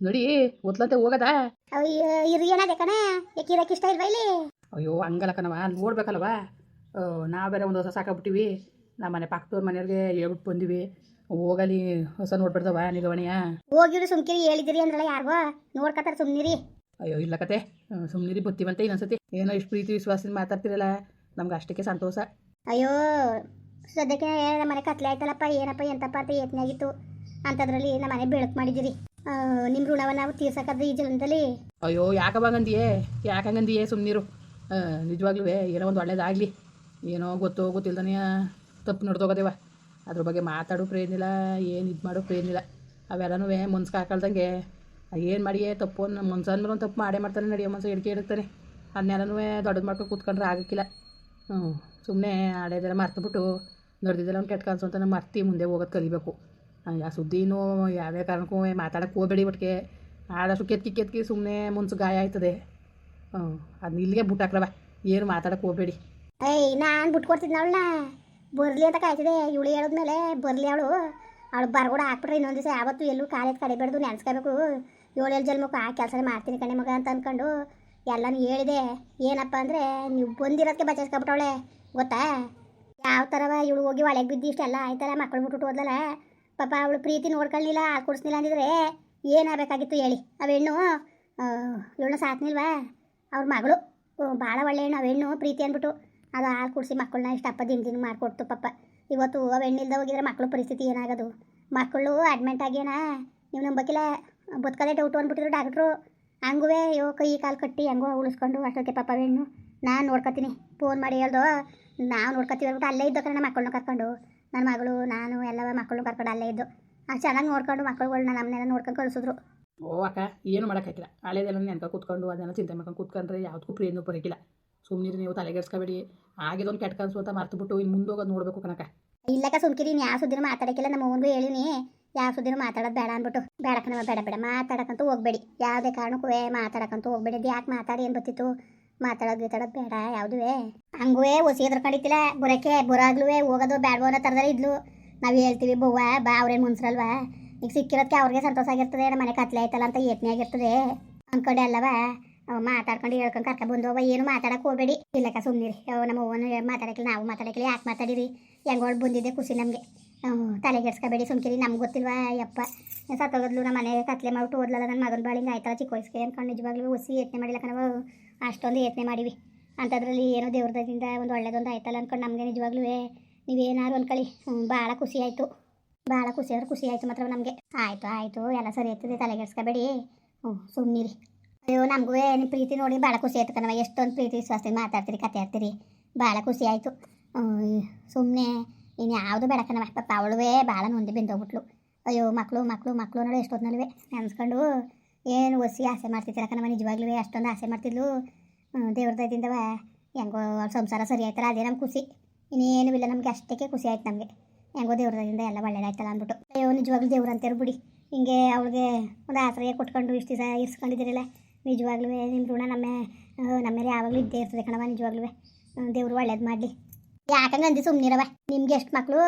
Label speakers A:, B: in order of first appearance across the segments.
A: ನೋಡಿ ಒದ್ಲಂತೆ ಹೋಗದ?
B: ಅಯ್ಯೋ ಇರು ಏನದೆ ಕಣ? ಯಾಕೆ ಇರಕ್ಕೆ ಇಷ್ಟ ಇಲ್ವಾ ಇಲ್ಲಿ?
A: ಅಯ್ಯೋ ಹಂಗಲ್ಲ ಕಣವ ಅಲ್ಲಿ ನೋಡ್ಬೇಕಲ್ವ? ನಾವು ಬೇರೆ ಒಂದು ಹೊಸ ಸಾಕಾಗ್ಬಿಟ್ಟಿವಿ ನಮ್ಮ ಮನೆ ಪಕ್ಕದವ್ರ ಮನೆಯವ್ರಿಗೆ ಹೇಳ್ಬಿಟ್ಟು ಬಂದಿವಿ. ಹೋಗಲಿ ಹೊಸ ನೋಡ್ಬಿಡ್ದವ ನಿಗವಣಿಯ
B: ಹೋಗಿರು ಸುಮ್ಕಿರಿ ಹೇಳಿದಿರಿ ಅಂದ್ರಲ್ಲ ಯಾರಿಗೋ? ನೋಡ್ಕತ್ತಾರ ಸುಮ್ನಿರಿ.
A: ಅಯ್ಯೋ ಇಲ್ಲ ಕತೆ. ಸುಮ್ನಿರಿ ಬತ್ತೀವಂತೆ ಇನ್ನೊಂದ್ಸತಿ. ಏನೋ ಇಷ್ಟು ಪ್ರೀತಿ ವಿಶ್ವಾಸದಿಂದ ಮಾತಾಡ್ತಿರಲ್ಲ. ನಮ್ಗೆ ಅಷ್ಟಕ್ಕೆ ಸಂತೋಷ.
B: ಅಯ್ಯೋ ಸದ್ಯಕ್ಕೆ ನಮ್ಮ ಮನೆ ಕತ್ಲೆ ಆಯ್ತಲ್ಲಪ್ಪ ಏನಪ್ಪ ಎಂತಪ್ಪ ಅಂತ ಯತ್ನೆ ಆಗಿತ್ತು. ಅಂಥದ್ರಲ್ಲಿ ನಮ್ಮ ಮನೆ ಬೆಳಕು ಮಾಡಿದಿರಿ. ನಿಮ್ಮ ಋಣವನ್ನು ನಾವು ಈ ಜನದಲ್ಲಿ
A: ಅಯ್ಯೋ ಯಾಕವಾಗಂದಿಯೇ ಯಾಕಂಗಂದಿಯೇ ಸುಮ್ಮನಿರು ನಿಜವಾಗ್ಲೂ ಏನೋ ಒಂದು ಒಳ್ಳೇದಾಗಲಿ. ಏನೋ ಗೊತ್ತೋ ಗೊತ್ತಿಲ್ದಾನೆ ತಪ್ಪು ನಡೆದೋಗೋದೇವ. ಅದ್ರ ಬಗ್ಗೆ ಮಾತಾಡೋ ಇಲ್ಲ, ಏನು ಇದು ಮಾಡೋ ಇಲ್ಲ. ಅವೆಲ್ಲನೂ ಮನ್ಸು ಹಾಕಲ್ದಂಗೆ ಏನು ಮಾಡಿಯೇ ತಪ್ಪು ಮುನ್ಸನ್ ಮನ್ಸು ಅಂದ್ರೆ ಒಂದು ತಪ್ಪು ಮಾಡೇ ಮಾಡ್ತಾನೆ, ನಡೆಯೋ ಮನ್ಸು ಹಿಡ್ಕೆ ಇಡುತ್ತಾನೆ ಅದನ್ನೆಲ್ಲನೂ ದೊಡ್ಡದು ಮಾಡ್ಕೊಂಡು ಕೂತ್ಕೊಂಡ್ರೆ ಆಗೋಕ್ಕಿಲ್ಲ. ಹ್ಞೂ ಸುಮ್ಮನೆ ಹಳೇದೆಲ್ಲ ಮರ್ತುಬಿಟ್ಟು ನಡೆದಿದ್ದೆಲ್ಲ ಒಂದು ಕೆಟ್ಟ ಕನಸು ಅಂತ ಮರ್ತಿ ಮುಂದೆ ಹೋಗೋದು ಕಲಿಬೇಕು. ಆ ಸುದ್ದಿನೂ ಯಾವುದೇ ಕಾರಣಕ್ಕೂ ಮಾತಾಡೋಕ್ಕೆ ಹೋಗಬೇಡಿ ಒಟ್ಟಿಗೆ ಆದಷ್ಟು ಕೆತ್ಕಿ ಕೆತ್ಕಿ ಸುಮ್ಮನೆ ಮುನ್ಸು ಗಾಯ ಆಯ್ತದೆ. ಹ್ಞೂ ಅದು ಇಲ್ಲಿಗೆ ಬುಟ್ಟಾಕ್ರವ ಏನು ಮಾತಾಡಕ್ಕೆ ಹೋಗಬೇಡಿ.
B: ಏಯ್, ನಾನು ಬಿಟ್ಕೊಡ್ತಿದ್ನ ಅವಳನ್ನ ಬರಲಿ ಅಂತ ಕಾಯ್ತಿದೆ ಇವಳು ಹೇಳಿದ್ಮೇಲೆ ಬರಲಿ ಅವಳು. ಅವಳು ಬರ್ಗೋಡ ಹಾಕ್ಬಿಟ್ರೆ ಇನ್ನೊಂದು ದಿವಸ ಯಾವತ್ತೂ ಎಲ್ಲೂ ಕಾಲೇಜ್ ಕಡಿಬೇಡ್ದು ನೆನ್ಸ್ಕೋಬೇಕು. ಏಳು ಜನ್ಮಕ್ಕೆ ಆ ಕೆಲಸ ಮಾಡ್ತೀನಿ ಕಣೆ ಮಗ ಅಂತ ಅಂದ್ಕೊಂಡು ಎಲ್ಲನೂ ಹೇಳಿದೆ. ಏನಪ್ಪ ಅಂದರೆ ನೀವು ಬಂದಿರೋದಕ್ಕೆ ಬಚಾಯಿಸ್ಕೊಬಿಟ್ಟವಳೆ ಗೊತ್ತಾ? ಯಾವ ಥರವ ಇವಳು ಹೋಗಿ ಒಳಗೆ ಬಿದ್ದು ಇಷ್ಟೆಲ್ಲ ಆಯ್ತಲ್ಲ ಮಕ್ಕಳು ಬಿಟ್ಬಿಟ್ಟು ಹೋದ್ಲಲ್ಲ? ಪಾಪ ಅವಳು ಪ್ರೀತಿ ನೋಡ್ಕೊಳ್ಳಿಲ್ಲ ಕುಡಿಸ್ಲಿಲ್ಲ ಅಂದಿದ್ರೆ ಏನಾಗಬೇಕಾಗಿತ್ತು ಹೇಳಿ. ಅವ ಹೆಣ್ಣು ಇವಳನ್ನ ಸಾಕ್ನಿಲ್ವಾ? ಅವ್ರ ಮಗಳು ಭಾಳ ಒಳ್ಳೆ ಹೆಣ್ಣು, ಅವ ಹೆಣ್ಣು ಪ್ರೀತಿ ಅಂದ್ಬಿಟ್ಟು ಅದು ಹಾಲು ಕುಡಿಸಿ ಮಕ್ಕಳನ್ನ ಇಷ್ಟಪ್ಪ ದಿನ ದಿನ ಮಾಡಿಕೊಡ್ತು ಪಾಪ. ಇವತ್ತು ಅವ ಹೆಣ್ಣಿಲ್ದ ಹೋಗಿದ್ರೆ ಮಕ್ಕಳು ಪರಿಸ್ಥಿತಿ ಏನಾಗೋದು? ಮಕ್ಕಳು ಅಡ್ಮಿಂಟ್ ಆಗ್ಯಾನ ನೀವು ನಂಬಕ್ಕಿಲ್ಲ ಬದುಕದೇ ಡೌಟು ಅಂದ್ಬಿಟ್ಟಿದ್ರು ಡಾಕ್ಟ್ರು ಹಂಗೂ ಅಯ್ಯೋ, ಕೈ ಕಾಲು ಕಟ್ಟಿ ಹೆಂಗೋ ಉಳಿಸ್ಕೊಂಡು ಅಷ್ಟೊತ್ತೆ ಪಾಪ ಹೆಣ್ಣು. ನಾನು ನೋಡ್ಕೊತೀನಿ ಫೋನ್ ಮಾಡಿ ಹೇಳ್ದು? ನಾವು ನೋಡ್ಕೊತೀವಿ ಅಂದ್ಬಿಟ್ಟು ಅಲ್ಲೇ ಇದ್ದೋ ನಾನು ಮಕ್ಕಳನ್ನ ಕರ್ಕೊಂಡು. ನನ್ನ ಮಗಳು ನಾನು ಎಲ್ಲ ಮಕ್ಕಳು ಕರ್ಕೊಂಡು ಅಲ್ಲೇ ಇದ್ದು. ಆ ಚೆನ್ನಾಗಿ ನೋಡ್ಕೊಂಡು ಮಕ್ಕಳುಗಳ್ನ ನಮ್ಮನ್ನೆಲ್ಲ ನೋಡ್ಕೊಂಡು ಕಳಿಸಿದ್ರು.
A: ಓ ಅಕ್ಕ ಏನು ಮಾಡೋಕ್ಕಾಗಿಲ್ಲ ಹಳೇದೆಲ್ಲ ನೆನ್ಕ ಕೂತ್ಕೊಂಡು ಅದೆಲ್ಲ ಚಿಂತೆ ಮಾಡ್ಕೊಂಡು ಕೂತ್ಕೊಂಡ್ರೆ ಯಾವುದಕ್ಕೂ ಪ್ರಿಯನ್ನು ಬರೋಕ್ಕಿಲ್ಲ ಸುಮ್ಮನೆ ನೀವು ತಲೆಗೆಡ್ಸ್ಕೊಬೇಡಿ ಆಗಿದೊಂದು ಕೆಟ್ಟ ಕನಸು ಅಂತ ಮರ್ತುಬಿಟ್ಟು ಇನ್ನು ಮುಂದೆ ಹೋಗೋದು ನೋಡಬೇಕು ಕನಕ
B: ಇಲ್ಲಕ್ಕ ಸುಮ್ಕಿರಿ ನೀನು ಯಾವ ಸುದ್ದಿನೂ ಮಾತಾಡಕ್ಕಿಲ್ಲ. ನಮ್ಮ ಮಗನಿಗೂ ಹೇಳಿನಿ ಯಾವ ಸುದ್ದಿನೂ ಮಾತಾಡೋದು ಬೇಡ ಅಂದ್ಬಿಟ್ಟು. ಬೇಡ ನಮ್ಮ ಬೇಡ ಬೇಡ. ಮಾತಾಡಕ್ಕಂತೂ ಹೋಗ್ಬೇಡಿ. ಯಾವುದೇ ಕಾರಣಕ್ಕೂ ಮಾತಾಡಕ್ಕಂತೂ ಹೋಗ್ಬೇಡಿ. ಅದು ಯಾಕೆ ಮಾತಾಡಿ ಏನು ಬರ್ತಿತ್ತು ಮಾತಾಡೋದು ಗೀತಾಡೋದು ಬೇಡ ಯಾವುದುವೇ ಹಂಗೂ ಒಸಿ ಕಡಿತಿಲ್ಲ ಬುರಕ್ಕೆ ಬರಾಗ್ಲೂ ಹೋಗೋದು ಬ್ಯಾಡ್ಬೋ ಅನ್ನೋ ಥರದಲ್ಲಿ ಇದ್ಲು. ನಾವು ಹೇಳ್ತೀವಿ, ಬವ್ವ, ಬಾ, ಅವ್ರೇನು ಮುನ್ಸ್ರಲ್ವಾ? ಈಗ ಸಿಕ್ಕಿರೋದಕ್ಕೆ ಅವ್ರಿಗೆ ಸಂತೋಷ ಆಗಿರ್ತದೆ ನಮ್ಮ ಮನೆ ಕತ್ಲೆ ಆಯ್ತಲ್ಲ ಅಂತ ಯತ್ನೆ ಆಗಿರ್ತದೆ. ಅಂದ್ಕೊಂಡೆ ಅಲ್ಲವ? ಮಾತಾಡ್ಕೊಂಡು ಹೇಳ್ಕೊಂಡು ಕರ್ಕ ಅವ ಏನು ಮಾತಾಡಕ್ಕೆ ಹೋಗ್ಬೇಡಿ. ಇಲ್ಲಕ್ಕ ಸುಮ್ಮನಿರಿ ನಮ್ಮ ಅವ್ವನು ಮಾತಾಡಕ್ಕಿಲ್ಲ, ನಾವು ಮಾತಾಡಕ್ಕಿಲ್ಲ, ಯಾಕೆ ಮಾತಾಡಿರಿ? ಹೆಂಗೋಳು ಬಂದಿದ್ದೆ ಖುಷಿ ನಮಗೆ. ತಲೆಗೆಡ್ಸ್ಕೊಬೇಡಿ ಸುಮ್ಕಿರಿ, ನಮ್ಗೆ ಗೊತ್ತಿಲ್ವಾ ಯಪ್ಪ ಸತ್ತೋಗದ್ಲು ನಮ್ಮ ಮನೆ ಕತ್ಲೆ ಮಾಡ್ಬಿಟ್ಟು ಓದ್ಲಲ್ಲ ನನ್ನ ಮಗನ ಬಾಳಿಂಗ ಆಯ್ತಲ್ಲ ಚಿಕ್ಕ ವಯಸ್ಸಿಗೆ ಅನ್ಕೊಂಡು ನಿಜವಾಗ್ಲೂ ಹುಸಿ ಯತ್ನೆ ಮಾಡಿಲ್ಲ ಕಣವ ಅಷ್ಟೊಂದು ಯತ್ನೆ ಮಾಡಿವಿ. ಅಂಥದ್ರಲ್ಲಿ ಏನೋ ದೇವ್ರದಿಂದ ಒಂದು ಒಳ್ಳೇದೊಂದು ಆಯ್ತಲ್ಲ ಅಂದ್ಕೊಂಡು ನಮಗೆ ನಿಜವಾಗ್ಲೂ ನೀವೇನಾದ್ರು ಅಂದ್ಕೊಳ್ಳಿ ಭಾಳ ಖುಷಿ ಆಯಿತು. ಭಾಳ ಖುಷಿ ಅಂದ್ರೆ ಖುಷಿ ಆಯಿತು ಮಾತ್ರ ನಮಗೆ. ಆಯಿತು ಆಯಿತು, ಎಲ್ಲ ಸರಿ ಆಯ್ತದೆ ತಲೆಗೆಡ್ಸ್ಕೊಬೇಡಿ ಹ್ಞೂ ಸುಮ್ಮನಿರಿ ಅಯ್ಯೋ, ನಮಗೂ ನಿಮ್ಮ ಪ್ರೀತಿ ನೋಡಿ ಭಾಳ ಖುಷಿ ಆಯ್ತು ಕಣವ ಎಷ್ಟೊಂದು ಪ್ರೀತಿ ವಿಶ್ವಾಸದಿಂದ ಮಾತಾಡ್ತೀರಿ ಕತೆ ಆಡ್ತೀರಿ. ಭಾಳ ಖುಷಿ ಆಯಿತು. ಸುಮ್ಮನೆ ಇನ್ನು ಯಾವುದು ಬೇಡ ಕಣವ ಪಾಪ ಅವಳುವೇ ಭಾಳ ಮುಂದೆ ಬಿಂದೋಗ್ಬಿಟ್ಲು ಅಯ್ಯೋ ಮಕ್ಕಳು ಮಕ್ಕಳು ಮಕ್ಕಳು ನೋಡು ಎಷ್ಟೊತ್ತಿನಲ್ವೇ ನೆನ್ಸ್ಕೊಂಡು ಏನು ಒಸಿ ಆಸೆ ಮಾಡ್ತಿದ್ದೀರ ಕಣವ ನಿಜವಾಗ್ಲೂ ಅಷ್ಟೊಂದು ಆಸೆ ಮಾಡ್ತಿದ್ಲು. ದೇವ್ರ ದಯದಿಂದವ ಹೆಂಗೋ ಅವ್ರ ಸಂಸಾರ ಸರಿ ಆಯ್ತಲ್ಲ, ಅದೇ ನಮ್ಮ ಖುಷಿ. ಇನ್ನೇನು ಇಲ್ಲ, ನಮಗೆ ಅಷ್ಟಕ್ಕೆ ಖುಷಿ ಆಯ್ತು ನಮಗೆ. ಹೆಂಗೋ ದೇವ್ರದಿಂದ ಎಲ್ಲ ಒಳ್ಳೇದಾಯ್ತಲ್ಲ ಅಂದ್ಬಿಟ್ಟು. ಅಯ್ಯೋ, ನಿಜವಾಗ್ಲೂ ದೇವ್ರು ಅಂತಾರೆ ಬಿಡಿ. ಹಿಂಗೆ ಅವಳಿಗೆ ಒಂದು ಆಸರೆ ಕೊಟ್ಕೊಂಡು ಇಷ್ಟು ದಿವಸ ಇರ್ಸ್ಕೊಂಡಿದ್ದೀರಲ್ಲ ನಿಜವಾಗ್ಲೂ ನಿಮ್ಮ ಋಣ ನಮ್ಮ ನಮ್ಮ ಮೇಲೆ ಯಾವಾಗಲೂ ಇದ್ದೇ ಇರ್ತದೆ ಕಣವ ನಿಜವಾಗ್ಲೂ ದೇವ್ರು ಒಳ್ಳೇದು ಮಾಡಲಿ. ಯಾಕಂಗೆ ಅಂದಿ ಸುಮ್ಮನಿರವ ನಿಮ್ಗೆ ಎಷ್ಟು ಮಕ್ಕಳು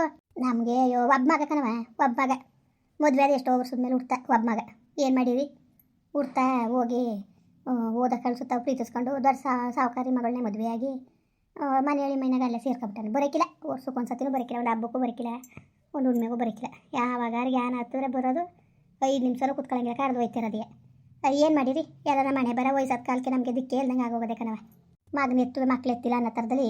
B: ನಮಗೆ ಅಯ್ಯೋ, ಒಬ್ಬ ಮಗ ಕಣವ ಒಬ್ಬ ಮಗ. ಮದುವೆ ಎಷ್ಟೋ ವರ್ಷದ ಮೇಲೆ ಹುಡ್ತಾ, ಒಬ್ಬ ಮಗ. ಏನು ಮಾಡೀವಿ ಹುಡ್ತಾ ಹೋಗಿ ಓದಕ್ಕೆ ಕಳ್ಸುತ್ತಾ ಪ್ರೀತಿಸ್ಕೊಂಡು ದೊಡ್ಡ ಸಾವುಕಾರಿ ಮಗಳನ್ನೇ ಮದುವೆಯಾಗಿ ಮನೆಯಲ್ಲಿ ಮೈನಾಗ ಅಲ್ಲೇ ಸೇರ್ಕೊಂಬಿಟ್ಟಾನೆ. ಬರೋಕಿಲ್ಲ. ವರ್ಷಕ್ಕೆ ಒಂದು ಸತಿನೂ ಬರೋಕಿಲ್ಲ, ಒಂದು ಹಬ್ಬಕ್ಕೂ ಬರೋಕಿಲ್ಲ, ಒಂದು ಹುಣ್ಮೆಗೂ ಬರೋಕಿಲ್ಲ. ಯಾವಾಗ ಜ್ಞಾನ ಹತ್ತಿರ ಬರೋದು, ಐದು ನಿಮಿಷನೂ ಕುತ್ಕೊಳ್ಳಂಗಿಲ್ಲ ಕರೆದು ಹೋಯ್ತಿರೋದೇ ಏನು ಮಾಡಿರಿ? ಎಲ್ಲರ ಮನೆ ಬರೋ ವಯಸ್ಸಾದ ಕಾಲಕ್ಕೆ ನಮಗೆ ದಿಕ್ಕೇ ಇಲ್ದಂಗೆ ಆಗೋಗೋದೇ ಕಣವ ಮಗನ ಎತ್ತು ಮಕ್ಳು ಎತ್ತಿಲ್ಲ ಅನ್ನೋ ಥರದಲ್ಲಿ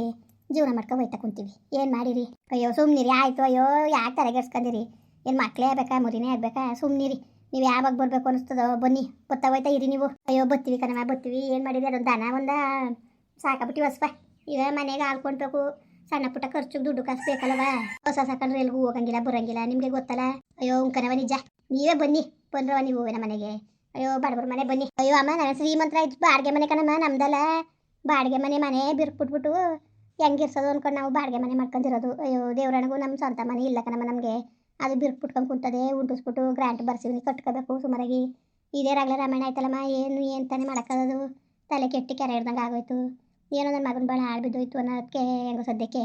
B: ಜೀವನ ಮಾಡ್ಕೊಂಡು ಹೋಯ್ತಾ ಕುಂತೀವಿ. ಏನು ಮಾಡಿರಿ? ಅಯ್ಯೋ, ಸುಮ್ನಿರಿ. ಆಯಿತು. ಅಯ್ಯೋ, ಯಾಕೆ ತಲೆಗೆಡ್ಸ್ಕೊಂಡಿರಿ ಏನು ಮಕ್ಕಳೇ ಆಗ್ಬೇಕಾ ಮುರಿನೇ ಆಗ್ಬೇಕಾ? ಸುಮ್ಮನಿರಿ ನೀವು ಯಾವಾಗ ಬರಬೇಕು ಅನಿಸ್ತದೋ? ಬನ್ನಿ. ಬತ್ತಾ ಹೋಯ್ತಾ ಇರಿ ನೀವು. ಅಯ್ಯೋ ಬತ್ತೀವಿ ಕಣವ ಬತ್ತೀವಿ ಏನು ಮಾಡಿರಿ? ಅದೊಂದು ದನ, ಒಂದ ಸಾಕಾಬಿಟ್ಟಿವಿ ಹೊಸ್ಪ. ಈಗ ಮನೆಗೆ ಹಾಲ್ಕೊಳ್ಬೇಕು ಸಣ್ಣ ಪುಟ್ಟ ಖರ್ಚು ದುಡ್ಡು ಕಾಸು ಬೇಕಲ್ವ ಹೊಸ ಸಾಕಂಡ್ರೆ ಎಲ್ಗೂ ಹೋಗಂಗಿಲ್ಲ, ಬರಂಗಿಲ್ಲ. ನಿಮಗೆ ಗೊತ್ತಲ್ಲ? ಅಯ್ಯೋ ಉಂಕನವ ನಿಜ. ನೀವೇ ಬನ್ನಿ. ಬಂದ್ರವ ನೀವು ನಮ್ಮ ಮನೆಗೆ. ಅಯ್ಯೋ, ಬಡವ್ರ ಮನೆ ಬನ್ನಿ. ಅಯ್ಯೋ, ಅಮ್ಮ ನನ್ನ ಶ್ರೀಮಂತರ ಇದ್ದು ಬಾಡಿಗೆ ಮನೆ ಕಣಮ್ಮ, ನಮ್ದಲ್ಲ. ಬಾಡಿಗೆ ಮನೆ ಮನೆ ಬಿರ್ಕ್ಬಿಟ್ಬಿಟ್ಟು ಹೆಂಗಿರ್ಸೋದು ಅನ್ಕೊಂಡು ನಾವು ಬಾಡಿಗೆ ಮನೆ ಮಾಡ್ಕೊಂಡಿರೋದು. ಅಯ್ಯೋ ದೇವ್ರಣಗೂ ನಮ್ಮ ಸ್ವಂತ ಮನೆ ಇಲ್ಲ ಕಣಮ್ಮ ನಮಗೆ. ಅದು ಬಿರ್ಕ್ಬಿಟ್ಕೊಂಡು ಕುಂತದೆ, ಉಂಟಿಸ್ಬಿಟ್ಟು ಗ್ರ್ಯಾಂಟ್ ಬರ್ಸಿವ್ನಿ, ಕಟ್ಕೋಬೇಕು ಸುಮಾರಾಗಿ. ಇದೇ ರಾಗಲೇ ರಾಮಾಯಣ ಆಯ್ತಲ್ಲಮ್ಮ, ಏನು ಏನು ತಾನೇ ಮಾಡೋಕ್ಕಾಗೋದು ತಲೆ ಕೆಟ್ಟಿ ಕೆರೆ ಹಿಡ್ದಂಗೆ ಆಗೋಯ್ತು. ಏನೋ ನನ್ನ ಮಗನ ಭಾಳ ಹಾಳು ಬಿದ್ದೋಯ್ತು ಅನ್ನೋದಕ್ಕೆ ಹೆಂಗೋ ಸದ್ಯಕ್ಕೆ.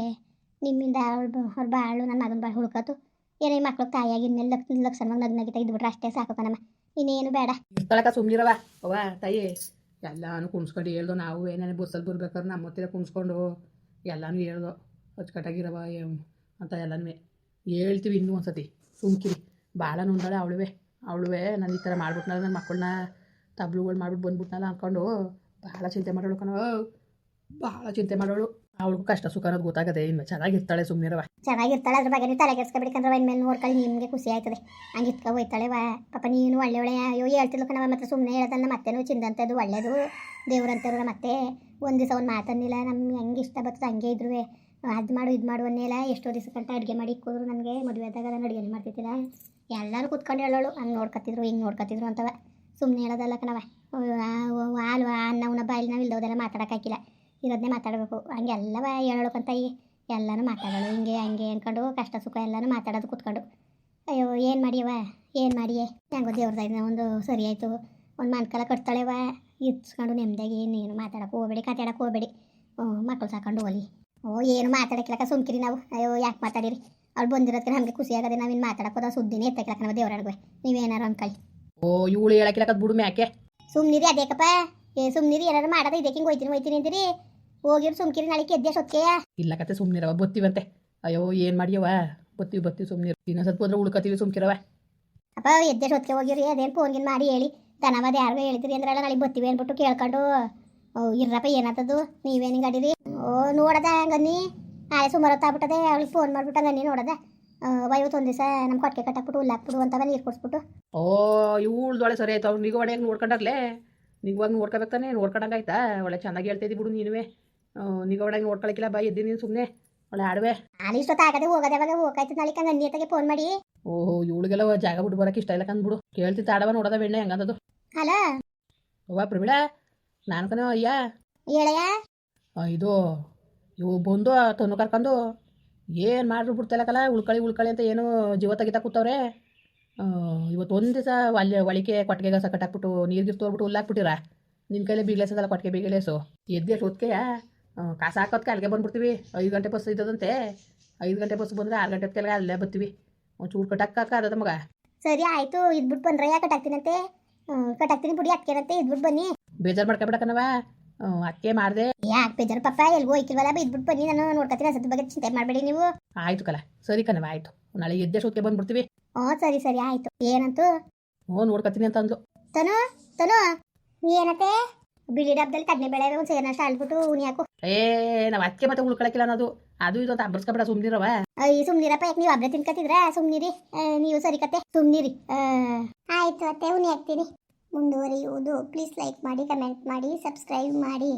B: ನಿಮ್ಮಿಂದ ಅವಳು ಅವ್ರ ಬಾಳು ನನ್ನ ಮಗನ ಭಾಳ ಹುಡ್ಕೋತು. ಏನೇ ಮಕ್ಳು ತಾಯಿಯಾಗಿ ಲಕ್ಷಣ ಲಕ್ಷಣವಾಗಿ ನಗ್ ಇದ್ಬಿಟ್ರೆ ಅಷ್ಟೇ ಸಾಕು ಕಣಮ್ಮ. ಇನ್ನೇನು ಬೇಡ.
A: ಕಳಕ ಸುಮ್ಮನಿರವ ಅವ್ವ, ತಾಯಿ, ಎಲ್ಲಾನು ಕುಣ್ಸ್ಕೊಂಡು ಹೇಳ್ದು ನಾವು ಏನೇನು ಬಸ್ಸಲ್ಲಿ ಬರ್ಬೇಕಾದ್ರೆ ನಮ್ಮ ಹತ್ತಿರ ಕುಣ್ಸ್ಕೊಂಡು. ಎಲ್ಲಾನು ಹೇಳ್ದು ಅಚ್ಚುಕಟ್ಟಾಗಿರವ ಅಂತ ಎಲ್ಲನೂ ಹೇಳ್ತೀವಿ ಇನ್ನೂ ಒಂದ್ಸತಿ. ಸುಮ್ಕಿರಿ. ಭಾಳ ನೊಂದಾಳೆ ಅವಳುವೆ. ಅವಳುವೆ ನಾನು ಈ ಥರ ಮಾಡ್ಬಿಟ್ನಲ್ಲ ನನ್ನ ಮಕ್ಕಳನ್ನ ತಬ್ಲುಗಳು ಮಾಡ್ಬಿಟ್ಟು ಬಂದ್ಬಿಟ್ನಲ್ಲ ಅಂದ್ಕೊಂಡು ಭಾಳ ಚಿಂತೆ ಮಾಡೋಳು ಕಣ. ಭಾಳ ಚಿಂತೆ ಮಾಡೋಳು. ಅವಳಿಗೂ ಕಷ್ಟ ಸುಖ ಅನ್ನೋದು ಗೊತ್ತಾಗದೆ, ಇನ್ನು ಚೆನ್ನಾಗಿರ್ತಾಳೆ ಸುಮ್ಮನಿರವ
B: ಚೆನ್ನಾಗಿರ್ತಾಳೆ, ಅದ್ರ ಬಗ್ಗೆ ತಲೆ ಕೆಡ್ಸ್ಕೊಬೇಕಂದ್ರೆ ಇನ್ಮೇಲೆ ನೋಡ್ಕೊಳ್ಳಿ ನಿಮಗೆ ಖುಷಿ ಆಯ್ತದೆ. ಹಂಗೆ ಹೋಯ್ತಾಳೆ ವಾ ಪಾಪ ನೀನು ಒಳ್ಳೆ ಒಳ್ಳೆ, ಅಯ್ಯೋ ಹೇಳ್ತಿಲ್ಲ ಕಣ ಮತ್ತೆ ಸುಮ್ಮನೆ ಹೇಳ್ದಲ್ಲ ಮತ್ತೇನು ಚಿಂದಂಥದ್ದು ಒಳ್ಳೇದು ದೇವ್ರಂತವ್ರ ಮತ್ತೆ ಒಂದು ದಿವಸ ಒಂದು ಮಾತನ್ನಿಲ್ಲ ನಮ್ಗೆ ಹೆಂಗೆ ಇಷ್ಟ ಬರ್ತದೆ ಹಂಗೆ ಇದ್ರೂ ಅದು ಮಾಡು, ಇದು ಮಾಡು ಇಲ್ಲ ಎಷ್ಟೋ ದಿವಸ ಗಂಟ ಅಡುಗೆ ಮಾಡಿ ಕೂದ್ರು ನನಗೆ, ಮದುವೆ ಆದಾಗ ನಾನು ಅಡುಗೆ ಮಾಡ್ತಿದ್ದಿಲ್ಲ. ಎಲ್ಲರೂ ಕೂತ್ಕೊಂಡು ಹೇಳೋಳು, ಹಂಗೆ ನೋಡ್ಕೊತಿದ್ರು ಹಿಂಗೆ ನೋಡ್ಕೊತಿದ್ರು ಅಂತವ. ಸುಮ್ಮನೆ ಹೇಳೋದಲ್ಲ ಕಣವ ಹಾಲು ಅನ್ನ ಉನ್ನ ಬಾಯಲ್ಲಿ ನಾವು ಇಲ್ದೋದೆಲ್ಲ ಮಾತಾಡೋಕ್ಕಾಗಿಲ್ಲ ಇರೋದನ್ನೇ ಮಾತಾಡಬೇಕು. ಹಂಗೆಲ್ಲವ ಈ ಎಲ್ಲನೂ ಮಾತಾಡೋಳು, ಹಿಂಗೆ, ಹಂಗೆ ಅಂದ್ಕೊಂಡು ಕಷ್ಟ, ಸುಖ ಎಲ್ಲನೂ ಮಾತಾಡೋದು ಕೂತ್ಕೊಂಡು. ಅಯ್ಯೋ, ಏನು ಮಾಡಿಯವ ಏನು ಮಾಡಿಯೇ? ಹೆಂಗೋ ದೇವ್ರದಾಗಿನ ಒಂದು ಸರಿ ಆಯಿತು. ಒಂದು ಮನ್ಕಲ ಕಟ್ತಾಳೆವ ಇರ್ಸ್ಕೊಂಡು ನೆಮ್ಮದಿಯಾಗಿ ಏನು ಮಾತಾಡಕ್ಕೆ ಹೋಗ್ಬೇಡಿ ಕತಾಡಕ್ಕೆ ಹೋಗ್ಬೇಡಿ. ಮಕ್ಕಳು ಸಾಕೊಂಡು ಹೋಗಲಿ. ಓ ಏನು ಮಾತಾಡಕ್ಕಿಲ್ಲಕ ಸುಮ್ಕಿರಿ ನಾವು. ಅಯ್ಯೋ ಯಾಕೆ ಮಾತಾಡಿರಿ? ಅವ್ರು ಬಂದಿರೋದಕ್ಕೆ ನಮಗೆ ಖುಷಿ ಆಗದೆ ನಾವಿನ್ನು ಮಾತಾಡಕ್ಕೆ ಹೋದ ಸುದ್ದಿನೇ ಎತ್ತಕ್ಲಕ್ಕ ನಾವು ದೇವ್ರಡ್ಗೆ ನೀವೇನಾರು ಅನ್ಕೊಳ್ಳಿ
A: ಓ ಇವಳು ಹೇಳಕ್ಕಿಲ್ಲಕದ್ ಬಿಡು ಮ್ಯಾಕೆ?
B: ಸುಮ್ನಿರಿ ಅದೇಕಪ್ಪ. ಏ ಸುಮ್ನಿರಿ ಏನಾರು ಮಾಡೋದು ಇದಕ್ಕೆ ಹಿಂಗೆ ಹೋಯ್ತೀನಿ ಹೋಯ್ತೀನಿ ಅಂದಿರಿ. ಹೋಗಿರು ಸುಮ್ಕಿರಿ ನಾಳೆ ಎದ್ದೆ ಸೊತ್ಕೆಯ
A: ಇಲ್ಲ ಕತೆ ಸುಮ್ಮನಿರವ ಬತ್ತೀವಂತೆ. ಅಯ್ಯೋ ಏನು ಮಾಡ್ಯವ ಬತ್ತೀವಿ ಬತ್ತೀವಿ ಸುಮ್ಮನಿರು ಇನ್ನೊಂದು ಹೋದ್ರೆ ಉಳ್ಕತೀವಿ ಸುಮ್ಕಿರವ.
B: ಅಪ್ಪ ಎದ್ದೆ ಸೊತ್ಕೆ ಹೋಗಿರಿ ಅದೇನು ಫೋನ್ಗಿನ್ ಮಾಡಿ ಹೇಳಿ. ದನವಾದ ಯಾರಿಗೂ ಹೇಳ್ತೀರಿ ಅಂದ್ರೆ ನಾಳೆ ಬರ್ತೀವಿ ಅಂದ್ಬಿಟ್ಟು ಕೇಳ್ಕೊಂಡು ಓ ಇರ್ರಪ್ಪ ನೀವೇನ್ ನೀವೇನು ಗಡೀರಿ ಓ ನೋಡದ ಹಂಗನ್ನಿ. ನಾಳೆ ಸುಮಾರು ಹೊತ್ತಾಗ್ಬಿಟ್ಟದೆ ಅವಳಿಗೆ ಫೋನ್ ಮಾಡ್ಬಿಟ್ಟು ಹಂಗನ್ನಿ ನೋಡದ. ಇವತ್ತು ಒಂದು ದಿವಸ ನಮ್ಮ ಕೊಟ್ಟಿಗೆ ಕಟ್ಟಾಕ್ಬಿಟ್ಟು ಹುಲ್ಲಾಕ್ಬಿಡು ಅಂತವ ನೀರು ಕೊಡ್ಸ್ಬಿಟ್ಟು.
A: ಓ ಇವಳ್ದೊಳೆ ಸರಿ ಆಯ್ತು. ಅವ್ರು ನಿಗವಾಡ ಹೆಂಗೆ ನೋಡ್ಕೊಂಡಾಗ್ಲೇ? ನಿಗವಾಗ ನೋಡ್ಕೋಬೇಕು ತಾನೆ? ನೋಡ್ಕೊಂಡಂಗೆ ಆಯ್ತಾ? ಒಳ್ಳೆ ಚೆನ್ನಾಗಿ ಹೇಳ್ತಿದ್ದಿ ಬಿಡು ನೀನುವೆ. ನಿಗವಾಡ ಹೆಂಗೆ ನೋಡ್ಕೊಳಕ್ಕಿಲ್ಲ ಬಾ ಇದ್ದೀನಿ ನೀನು ಸುಮ್ಮನೆ ಒಳ್ಳೆ ಆಡುವೆ
B: ನಾನು ಇಷ್ಟೊತ್ತಾಗದೆ ಹೋಗೋದೆ ಅವಾಗ ಹೋಗಾಯ್ತು ನಾಳೆ ಗನ್ನಿ ಅತ್ತಗೆ ಫೋನ್ ಮಾಡಿ.
A: ಓಹೋ ಇವಳಿಗೆಲ್ಲ ಜಾಗ ಬಿಟ್ಟು ಬರೋಕೆ ಇಷ್ಟ ಇಲ್ಲ ಕಂದ್ಬಿಡು. ಕೇಳ್ತಿ ತಾಡವ ನೋಡದ ಬೆಣ್ಣೆ ಹೆಂಗಂದದು.
B: ಹಲೋ?
A: ಅವ್ವ ನಾನು ಕಣ ಅಯ್ಯ.
B: ಹೇಳಯ್ಯ?
A: ಇದು ಇವು ಬಂದು ತನ್ನು ಕರ್ಕೊಂಡು ಏನು ಮಾಡ್ರು ಬಿಡ್ತಿಲ್ಲಕಲ್ಲ ಉಳ್ಕಳಿ ಉಳ್ಕಳಿ ಅಂತ ಏನು ಜೀವ ತೆಗಿತಾ ಕೂತವ್ರೆ. ಇವತ್ತು ಒಂದು ದಿವಸ ಅಲ್ಲಿ ಒಳಿಕೆ ಕೊಟ್ಟಿಗೆ ಕಸ ಕಟ್ಟಾಕ್ಬಿಟ್ಟು ನೀರ್ಗಿರ್ ತೋರ್ಬಿಟ್ಟು ಹುಲ್ಲಾಕ್ಬಿಟ್ಟಿರ ನಿನ್ನ ಕೈಲೇ ಬೀಗ್ಲೇಸದಲ್ಲ ಕೊಟ್ಟಿಗೆ ಬೀಗಲೇಸು ಎದ್ದೆ ಸೋತ್ಕೆಯ ಕಾಸು ಹಾಕೋದಕ್ಕೆ ಅಲ್ಲಿಗೆ ಬಂದ್ಬಿಡ್ತೀವಿ. ಐದು ಗಂಟೆ ಬಸ್ ಇದ್ದದಂತೆ. ಐದು ಗಂಟೆ ಬಸ್ ಬಂದರೆ ಆರು ಗಂಟೆ ಹೊತ್ತಿಗೆ ಅಲ್ಲೇ ಬರ್ತೀವಿ ಒಂಚೂರು ಕಟ್ಟಕ್ಕ ಅದ ಮಗ.
B: ಸರಿ ಆಯಿತು. ಇದ್ಬಿಟ್ಟು ಬಂದ್ರಯ್ಯ ಯಾಕೆ ಹ್ಮ್, ಕಟಾಕ್ತೀನಿ ಬಿಡಿ ಅಕ್ಕೇನಂತೆ ಇದ್ಬಿಟ್ಟು ಬನ್ನಿ.
A: ಬೇಜಾರು ಮಾಡ್ಕೊಬಿಡಕನವ ಅದಕ್ಕೆ ಮಾಡಿದೆ.
B: ಯಾಕೆ ಬೇಜಾರು ಪಾಪ? ಎಲ್ಗೋ ಹೋಯ್ತಿಲ್ವಲ್ಲ ಇದ್ಬಿಟ್ಟು ಬನ್ನಿ ನಾನು ನೋಡ್ಕೊತೀನಿ ಅದ್ರ ಬಗ್ಗೆ ಚಿಂತೆ ಮಾಡಬೇಡಿ ನೀವು.
A: ಆಯ್ತು ಕಲ. ಸರಿ ಕಣವ ಆಯ್ತು. ನಾಳೆ ಎದ್ದೆ ಹೊತ್ತಿಗೆ ಬಂದ್ಬಿಡ್ತೀವಿ.
B: ಹ್ಞೂ ಸರಿ ಸರಿ ಆಯ್ತು. ಏನಂತು?
A: ಓ ನೋಡ್ಕೊತೀನಿ ಅಂತ ಅಂದ್ಲು.
B: ತನು ತನು ಏನತ್ತೆ? ಬಿಳಿ ಡಬ್ಬದಲ್ಲಿ ಬೆಳೆ ಒಂದು ಸೇರಿನಷ್ಟು ಅಳ್ಬಿಟ್ಟು ಉನಿ ಹಾಕು
A: ಏ ನಾವ್ ಅದಕ್ಕೆ ಮತ್ತೆ ಉಳ್ಕೊಳಕಿಲ್ಲ ಅನ್ನೋದು. ಅದು ಇದು ಅಂತ ಅಂಬರ್ಸ್ಕೊಬೇಡ ಸುಮ್ನಿರವ
B: ಈ ಸುಮ್ನಿರಪ್ಪ ಯಾಕೆ ನೀವು ಅಬ್ರೆ ತಿನ್ಕತಿದ್ರ ಸುಮ್ನಿರಿ. ನೀವು ಸರಿ ಕತೆ ಸುಮ್ನಿರಿ. ಆಯ್ತು ಅತ್ತೆ ಉನಿ ಹಾಕ್ತೀನಿ. ಮುಂದುವರಿಯುವುದು. ಪ್ಲೀಸ್ ಲೈಕ್ ಮಾಡಿ ಕಮೆಂಟ್ ಮಾಡಿ ಸಬ್ಸ್ಕ್ರೈಬ್ ಮಾಡಿ.